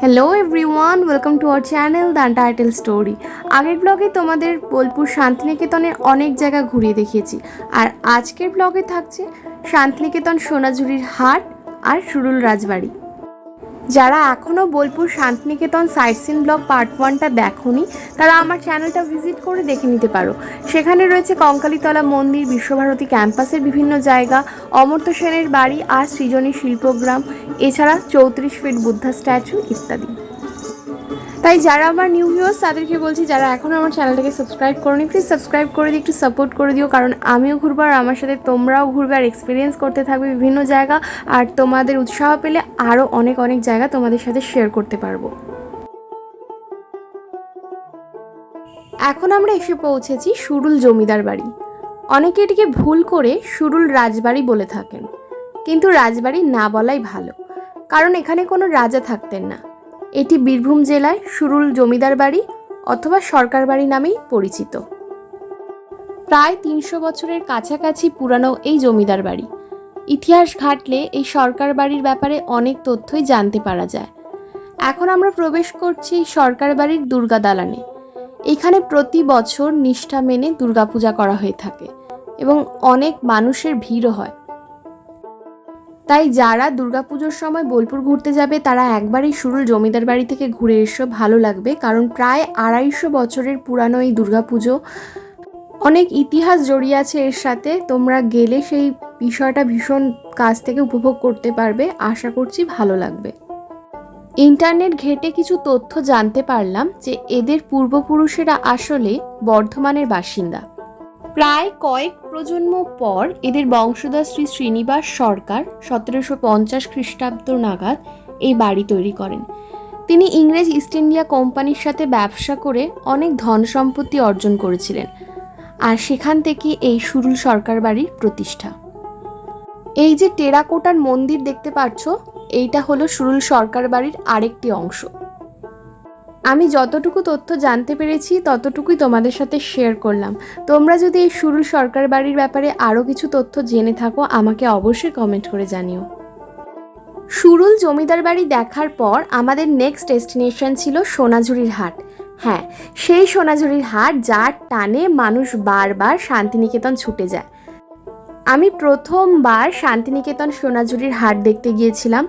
Hello everyone welcome to our channel the title story আগের ব্লগে তোমাদের বোলপুর শান্তিনিকেতনের অনেক জায়গা ঘুরিয়ে দেখিয়েছি। আর আজকের ব্লগে থাকছে শান্তিনিকেতন সোনাঝুরির হাট আর সুরুল রাজবাড়ি। যারা এখনও Bolpur Santiniketan sightseeing blog part ওয়ানটা দেখোনি, তারা আমার চ্যানেলটা ভিজিট করে দেখে নিতে পারো। সেখানে রয়েছে কঙ্কালীতলা মন্দির, বিশ্বভারতী ক্যাম্পাসের বিভিন্ন জায়গা, অমর্ত্য সেনের বাড়ি আর সৃজনী শিল্পগ্রাম, এছাড়া চৌত্রিশ ফিট বুদ্ধা স্ট্যাচু ইত্যাদি। তাই যারা আমার নিউ ভিউয়ার্স তাদেরকে বলছি, যারা এখনও আমার চ্যানেলটাকে সাবস্ক্রাইব করনি প্লিজ সাবস্ক্রাইব করে দিয়ে একটু সাপোর্ট করে দিও, কারণ আমিও ঘুরবো আর আমার সাথে তোমরাও ঘুরবে আর এক্সপিরিয়েন্স করতে থাকবে বিভিন্ন জায়গা, আর তোমাদের উৎসাহ পেলে আরও অনেক অনেক জায়গা তোমাদের সাথে শেয়ার করতে পারব। এখন আমরা এসে পৌঁছেছি সুরুল জমিদার বাড়ি। অনেকে এটিকে ভুল করে সুরুল রাজবাড়ি বলে থাকেন। কিন্তু রাজবাড়ি না বলাই ভালো, কারণ এখানে কোনো রাজা থাকতেন না। এটি বীরভূম জেলায় সুরুল জমিদার বাড়ি অথবা সরকার বাড়ি নামেই পরিচিত। প্রায় তিনশো বছরের কাছাকাছি পুরানো এই জমিদার বাড়ি। ইতিহাস ঘাটলে এই সরকার বাড়ির ব্যাপারে অনেক তথ্যই জানতে পারা যায়। এখন আমরা প্রবেশ করছি সরকার বাড়ির দুর্গা দালানে। এখানে প্রতি বছর নিষ্ঠা মেনে দুর্গাপূজা করা হয়ে থাকে এবং অনেক মানুষের ভিড়ও হয়। তাই যারা দুর্গাপুজোর সময় বোলপুর ঘুরতে যাবে, তারা একবারই সুরুল জমিদার বাড়ি থেকে ঘুরে এসো, ভালো লাগবে। কারণ প্রায় আড়াইশো বছরের পুরানো এই দুর্গাপুজো, অনেক ইতিহাস জড়িয়ে আছে এর সাথে। তোমরা গেলে সেই বিষয়টা ভীষণ কাছ থেকে উপভোগ করতে পারবে। আশা করছি ভালো লাগবে। ইন্টারনেট ঘেটে কিছু তথ্য জানতে পারলাম যে, এদের পূর্বপুরুষেরা আসলে বর্ধমানের বাসিন্দা। প্রায় কয়েক প্রজন্ম পর এদের বংশধর শ্রী শ্রীনিবাস সরকার সতেরোশো পঞ্চাশ খ্রিস্টাব্দ নাগাদ এই বাড়ি তৈরি করেন। তিনি ইংরেজ ইস্ট ইন্ডিয়া কোম্পানির সাথে ব্যবসা করে অনেক ধন সম্পত্তি অর্জন করেছিলেন। আর সেখান থেকে এই সুরুল সরকার বাড়ির প্রতিষ্ঠা। এই যে টেরাকোটার মন্দির দেখতে পাচ্ছ, এইটা হলো সুরুল সরকার বাড়ির আরেকটি অংশ। আমি যতটুকু তথ্য জানতে পেরেছি, ততটুকুই তোমাদের সাথে শেয়ার করলাম। তোমরা যদি এই সুরুল সরকার বাড়ির ব্যাপারে আরও কিছু তথ্য জেনে থাকো, আমাকে অবশ্যই কমেন্ট করে জানিও। সুরুল জমিদার বাড়ি দেখার পর আমাদের নেক্সট ডেস্টিনেশন ছিল সোনাঝুরির হাট। হ্যাঁ সেই সোনাঝুরির হাট যার টানে মানুষ বারবার শান্তিনিকেতন ছুটে যায়। আমি প্রথমবার শান্তিনিকেতন সোনাঝুরির হাট দেখতে গিয়েছিলাম।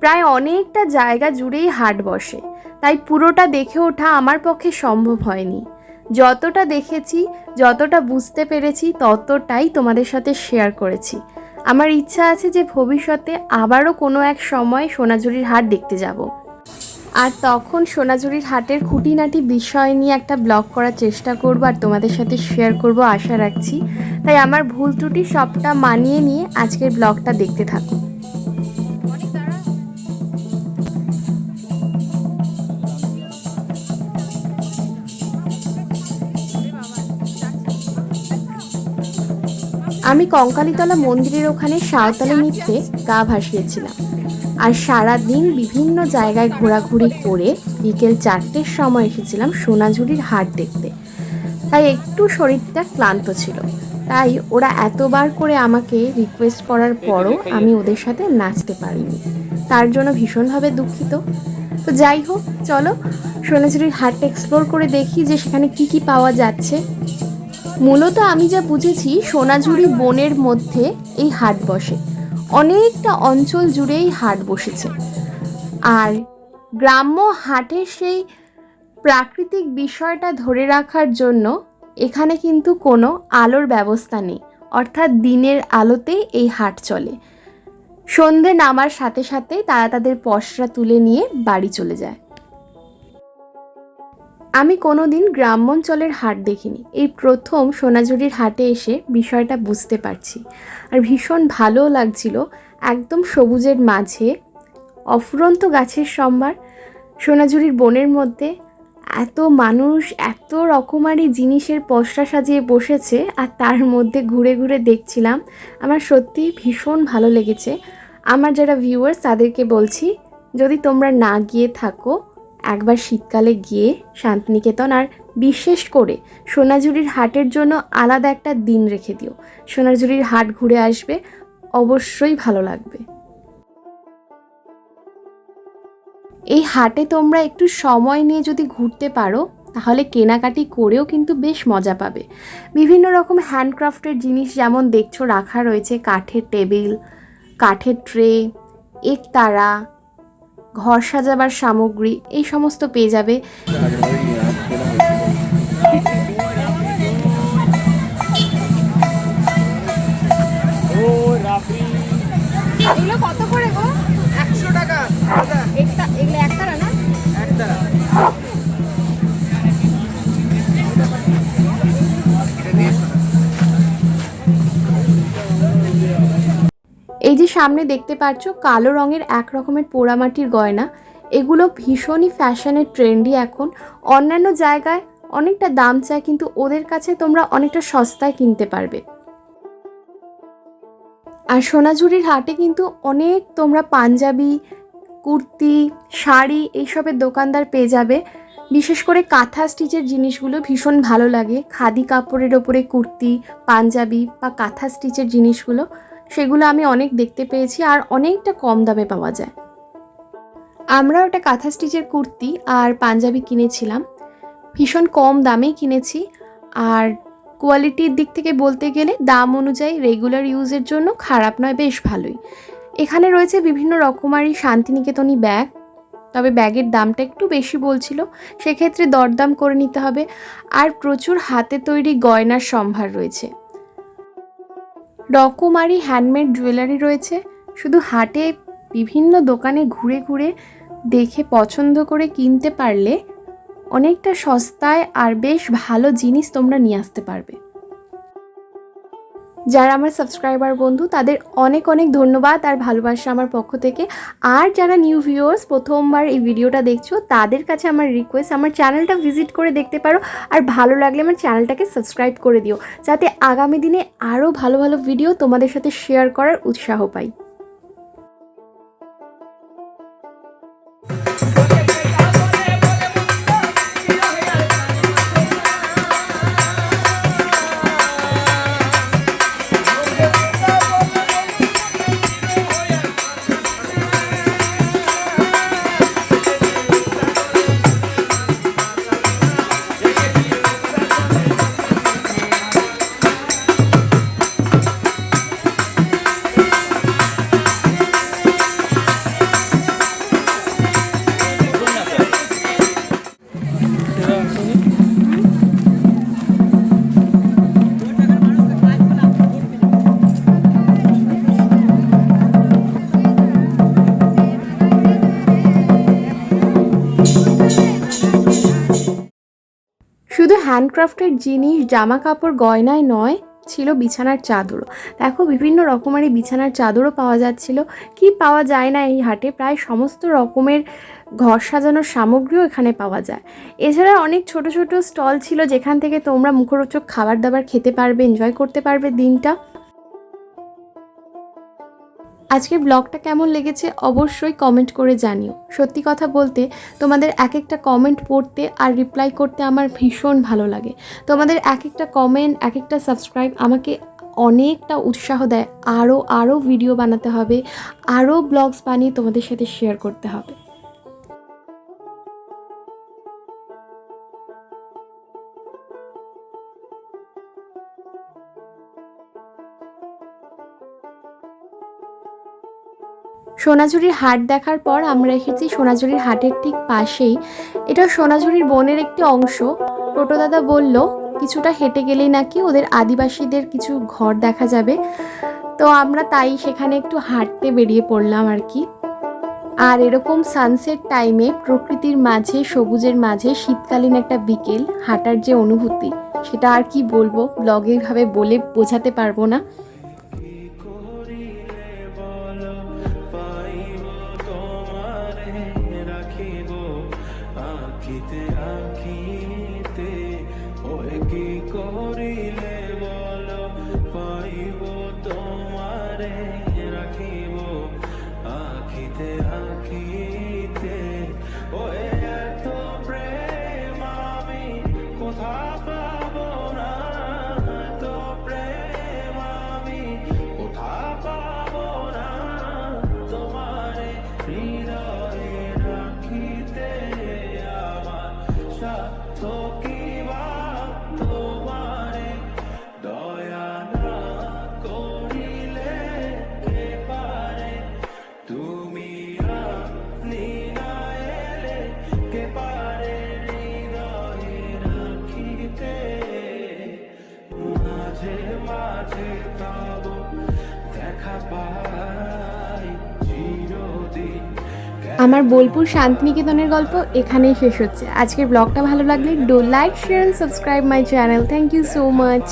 প্রায় অনেকটা জায়গা জুড়েই হাট বসে। তাই পুরোটা দেখে ওঠা আমার পক্ষে সম্ভব হয়নি। যতটা দেখেছি, যতটা বুঝতে পেরেছি, ততটাই তোমাদের সাথে শেয়ার করেছি। আমার ইচ্ছা আছে যে ভবিষ্যতে আবারও কোনো এক সময় সোনাঝুরির হাট দেখতে যাব। আর তখন সোনাঝুরির হাটের খুঁটিনাটি বিষয় নিয়ে একটা ব্লগ করার চেষ্টা করব আর তোমাদের সাথে শেয়ার করব আশা রাখছি। তাই আমার ভুল ত্রুটি সবটা মানিয়ে নিয়ে আজকের ব্লগটা দেখতে থাকো। আমি কঙ্কালীতলা মন্দিরের ওখানে সাঁওতালি নৃত্যে গা ভাসিয়েছিলাম। আর সারা দিন বিভিন্ন জায়গায় ঘোরাঘুরি করে বিকেল চারটের সময় এসেছিলাম সোনাঝুরির হাট দেখতে। তাই একটু শরীরটা ক্লান্ত ছিল। তাই ওরা এতবার করে আমাকে রিকোয়েস্ট করার পরও আমি ওদের সাথে নাচতে পারিনি। তার জন্য ভীষণভাবে দুঃখিত। তো যাই হোক, চলো সোনাঝুরির হাটটা এক্সপ্লোর করে দেখি যে সেখানে কি কি পাওয়া যাচ্ছে। মূলত আমি যা বুঝেছি, সোনাঝুরি বনের মধ্যে এই হাট বসে। অনেকটা অঞ্চল জুড়েই হাট বসেছে। আর গ্রাম্য হাটের সেই প্রাকৃতিক বিষয়টা ধরে রাখার জন্য এখানে কিন্তু কোনো আলোর ব্যবস্থা নেই। অর্থাৎ দিনের আলোতে এই হাট চলে। সন্ধে নামার সাথে সাথে তারা তাদের পশরা তুলে নিয়ে বাড়ি চলে যায়। আমি কোনো দিন গ্রামাঞ্চলের হাট দেখিনি। এই প্রথম সোনাঝুরির হাটে এসে বিষয়টা বুঝতে পারছি। আর ভীষণ ভালোও লাগছিল, একদম সবুজের মাঝে, অফুরন্ত গাছের সম্ভার, সোনাঝুরির বনের মধ্যে। এত মানুষ, এত রকমারি জিনিসের পসরা সাজিয়ে বসেছে, আর তার মধ্যে ঘুরে ঘুরে দেখছিলাম। আমার সত্যি ভীষণ ভালো লেগেছে। আমার যারা ভিউয়ার্স তাদেরকে বলছি, যদি তোমরা না গিয়ে থাকো একবার শীতকালে গিয়ে শান্তিনিকেতন আর বিশেষ করে সোনাঝুরির হাটের জন্য আলাদা একটা দিন রেখে দিও। সোনাঝুরির হাট ঘুরে আসবে, অবশ্যই ভালো লাগবে। এই হাটে তোমরা একটু সময় নিয়ে যদি ঘুরতে পারো, তাহলে কেনাকাটি করেও কিন্তু বেশ মজা পাবে। বিভিন্ন রকম হ্যান্ডক্রাফটের জিনিস যেমন দেখছ, রাখা রয়েছে, কাঠের টেবিল, কাঠের ট্রে একতারা ঘর সাজাবার সামগ্রী এই সমস্ত পেয়ে যাবে। এই যে সামনে দেখতে পাচ্ছ কালো রঙের এক রকমের পোড়ামাটির গয়না। এগুলো ভীষণই ফ্যাশনের ট্রেন্ডি এখন। অন্যান্য জায়গায় অনেকটা দাম চায়, কিন্তু ওদের কাছে তোমরা অনেকটা সস্তায় কিনতে পারবে। আর সোনাঝুরির হাটে কিন্তু অনেক তোমরা পাঞ্জাবি, কুর্তি, শাড়ি এইসবের দোকানদার পেয়ে যাবে। বিশেষ করে কাঁথা স্টিচের জিনিসগুলো ভীষণ ভালো লাগে। খাদি কাপড়ের ওপরে কুর্তি, পাঞ্জাবি বা কাঁথা স্টিচের জিনিসগুলো। সেগুলো আমি অনেক দেখতে পেয়েছি আর অনেকটা কম দামে পাওয়া যায়। আমরা ওটা কাঁথা স্টিচের কুর্তি আর পাঞ্জাবি কিনেছিলাম। ভীষণ কম দামেই কিনেছি আর কোয়ালিটির দিক থেকে বলতে গেলে দাম অনুযায়ী রেগুলার ইউজের জন্য খারাপ নয়, বেশ ভালোই। এখানে রয়েছে বিভিন্ন রকমারি শান্তিনিকেতনী ব্যাগ, তবে ব্যাগের দামটা একটু বেশি বলছিল, সেক্ষেত্রে দরদাম করে নিতে হবে। আর প্রচুর হাতে তৈরি গয়নার সম্ভার রয়েছে। রকমারি হ্যান্ডমেড জুয়েলারি রয়েছে। শুধু হাটে বিভিন্ন দোকানে ঘুরে ঘুরে দেখে পছন্দ করে কিনতে পারলে অনেকটা সস্তায় আর বেশ ভালো জিনিস তোমরা নিয়ে আসতে পারবে। যারা আমার সাবস্ক্রাইবার বন্ধু, তাদের অনেক অনেক ধন্যবাদ আর ভালোবাসা আমার পক্ষ থেকে। আর যারা নিউ ভিউয়ার্স প্রথমবার এই ভিডিওটা দেখছ, তাদের কাছে আমার রিকোয়েস্ট আমার চ্যানেলটা ভিজিট করে দেখতে পারো। আর ভালো লাগলে আমার চ্যানেলটাকে সাবস্ক্রাইব করে দিও, যাতে আগামী দিনে আরও ভালো ভালো ভিডিও তোমাদের সাথে শেয়ার করার উৎসাহ পাই। হ্যান্ডক্রাফটের জিনিস জামা কাপড় গয়নায় নয়, ছিল বিছানার চাদরও। দেখো, বিভিন্ন রকমের বিছানার চাদরও পাওয়া যাচ্ছিল। কি পাওয়া যায় না এই হাটে? প্রায় সমস্ত রকমের ঘর সাজানোর সামগ্রীও এখানে পাওয়া যায়। এছাড়া অনেক ছোট ছোট স্টল ছিল যেখান থেকে তোমরা মুখরোচক খাবার দাবার খেতে পারবে এনজয় করতে পারবে দিনটা। আজকের ব্লগটা কেমন লেগেছে অবশ্যই কমেন্ট করে জানিও। সত্যি কথা বলতে, তোমাদের এক একটা কমেন্ট পড়তে আর রিপ্লাই করতে আমার ভীষণ ভালো লাগে। তোমাদের এক একটা কমেন্ট এক একটা সাবস্ক্রাইব আমাকে অনেকটা উৎসাহ দেয়। আরও আরও ভিডিও বানাতে হবে আরও ব্লগস বানিয়ে তোমাদের সাথে শেয়ার করতে হবে। সোনাঝুরির হাট দেখার পর আমরা এসেছি সোনাঝুরির হাটের ঠিক পাশেই। এটা সোনাঝুরির বনের একটি অংশ। টোটো দাদা বলল, কিছুটা হেঁটে গেলেই নাকি ওদের আদিবাসীদের কিছু ঘর দেখা যাবে। তো আমরা তাই সেখানে একটু হাঁটতে বেরিয়ে পড়লাম আর কি। আর এরকম সানসেট টাইমে প্রকৃতির মাঝে, সবুজের মাঝে শীতকালীন একটা বিকেল, হাঁটার যে অনুভূতি, সেটা আর কি বলব? ব্লগে ভাবে বলে বোঝাতে পারব না। থাকিব আখিতে আখিতে। ও এত প্রেম আমি কোথা পাবো না। তো প্রেম আমি কোথা পাবো না। তোমার হৃদয়ে রাখিতে আমার সার্থকে আমার বোলপুর শান্তিনিকেতনের গল্প এখানেই শেষ হচ্ছে। আজকের ব্লগটা ভালো লাগলে do like share subscribe my channel thank you so much